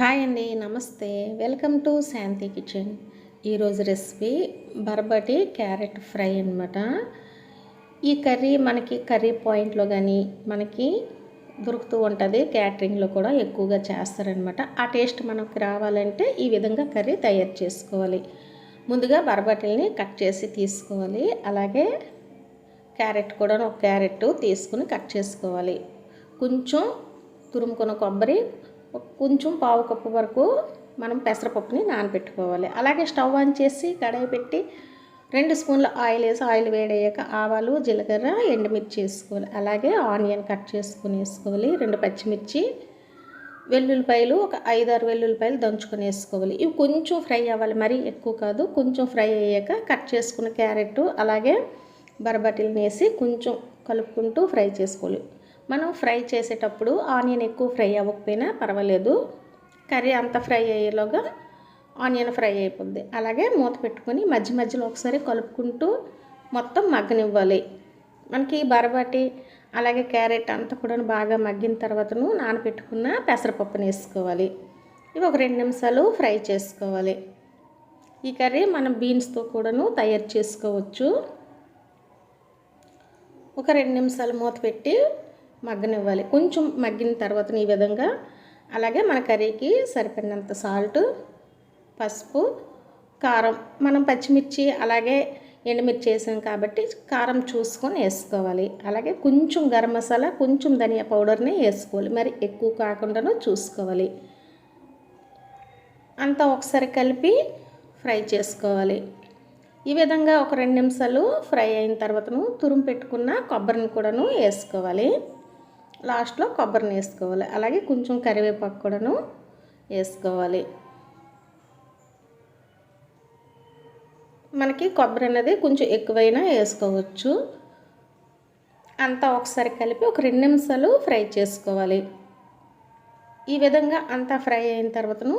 Hi అండి నమస్తే. Welcome to Shanti kitchen. ఈరోజు రెసిపీ బర్బటి క్యారెట్ ఫ్రై అనమాట ఈ కర్రీ మనకి కర్రీ పాయింట్లో కానీ మనకి దొరుకుతూ ఉంటుంది. క్యాటరింగ్లో కూడా ఎక్కువగా చేస్తారనమాట ఆ టేస్ట్ మనకు రావాలంటే ఈ విధంగా కర్రీ తయారు చేసుకోవాలి. ముందుగా బర్బటిల్ని కట్ చేసి తీసుకోవాలి. అలాగే క్యారెట్ కూడా ఒక క్యారెట్ తీసుకుని కట్ చేసుకోవాలి. కొంచెం తురుముకున్న కొబ్బరి కొంచెం పావు కప్పు వరకు మనం పెసరపప్పుని నానబెట్టుకోవాలి. అలాగే స్టవ్ ఆన్ చేసి కడాయి పెట్టి రెండు స్పూన్ల ఆయిల్ వేసి ఆయిల్ వేడయ్యాక ఆవాలు జీలకర్ర ఎండుమిర్చి వేసుకోవాలి. అలాగే ఆనియన్ కట్ చేసుకుని వేసుకోవాలి. రెండు పచ్చిమిర్చి వెల్లుల్లిపాయలు ఒక ఐదారు వెల్లుల్లిపాయలు దంచుకొని వేసుకోవాలి. ఇవి కొంచెం ఫ్రై అవ్వాలి. మరీ ఎక్కువ కాదు కొంచెం ఫ్రై అయ్యాక కట్ చేసుకున్న క్యారెట్ అలాగే బరబటిల్ని వేసి కొంచెం కలుపుకుంటూ ఫ్రై చేసుకోవాలి. మనం ఫ్రై చేసేటప్పుడు ఆనియన్ ఎక్కువ ఫ్రై అవ్వకపోయినా పర్వాలేదు. కర్రీ అంత ఫ్రై అయ్యేలోగా ఆనియన్ ఫ్రై అయిపోద్ది. అలాగే మూత పెట్టుకొని మధ్య మధ్యలో ఒకసారి కలుపుకుంటూ మొత్తం మగ్గనివ్వాలి. మనకి బరబాటి అలాగే క్యారెట్ అంతా కూడా బాగా మగ్గిన తర్వాతను నానబెట్టుకున్న పెసరపప్పుని వేసుకోవాలి. ఇవి ఒక రెండు నిమిషాలు ఫ్రై చేసుకోవాలి. ఈ కర్రీ మనం బీన్స్తో కూడాను తయారు చేసుకోవచ్చు. ఒక రెండు నిమిషాలు మూత పెట్టి మగ్గనివ్వాలి. కొంచెం మగ్గిన తర్వాత ఈ విధంగా అలాగే మన కర్రీకి సరిపడినంత సాల్ట్ పసుపు కారం. మనం పచ్చిమిర్చి అలాగే ఎండుమిర్చి వేసాం కాబట్టి కారం చూసుకొని వేసుకోవాలి. అలాగే కొంచెం గరం మసాలా కొంచెం ధనియా పౌడర్ని వేసుకోవాలి. మరి ఎక్కువ కాకుండాను చూసుకోవాలి. అంతా ఒకసారి కలిపి ఫ్రై చేసుకోవాలి. ఈ విధంగా ఒక రెండు నిమిషాలు ఫ్రై అయిన తర్వాతను తురుము పెట్టుకున్న కొబ్బరిని కూడాను వేసుకోవాలి. లాస్ట్లో కొబ్బరిని వేసుకోవాలి. అలాగే కొంచెం కరివేపాకు కూడాను వేసుకోవాలి. మనకి కొబ్బరి అనేది కొంచెం ఎక్కువైనా వేసుకోవచ్చు. అంతా ఒకసారి కలిపి ఒక రెండు నిమిషాలు ఫ్రై చేసుకోవాలి. ఈ విధంగా అంతా ఫ్రై అయిన తర్వాతను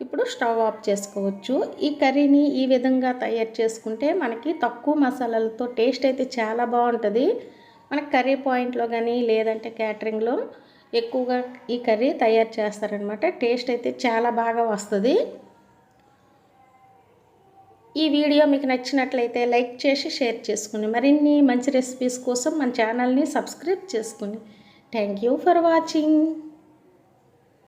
ఇప్పుడు స్టవ్ ఆఫ్ చేసుకోవచ్చు. ఈ కర్రీని ఈ విధంగా తయారు చేసుకుంటే మనకి తక్కువ మసాలాలతో టేస్ట్ అయితే చాలా బాగుంటుంది. మనకి కర్రీ పాయింట్లో కానీ లేదంటే క్యాటరింగ్లో ఎక్కువగా ఈ కర్రీ తయారు చేస్తారనమాట టేస్ట్ అయితే చాలా బాగా వస్తుంది. ఈ వీడియో మీకు నచ్చినట్లయితే లైక్ చేసి షేర్ చేసుకుని మరిన్ని మంచి రెసిపీస్ కోసం మన ఛానల్ని సబ్స్క్రైబ్ చేసుకుని. Thank you for watching.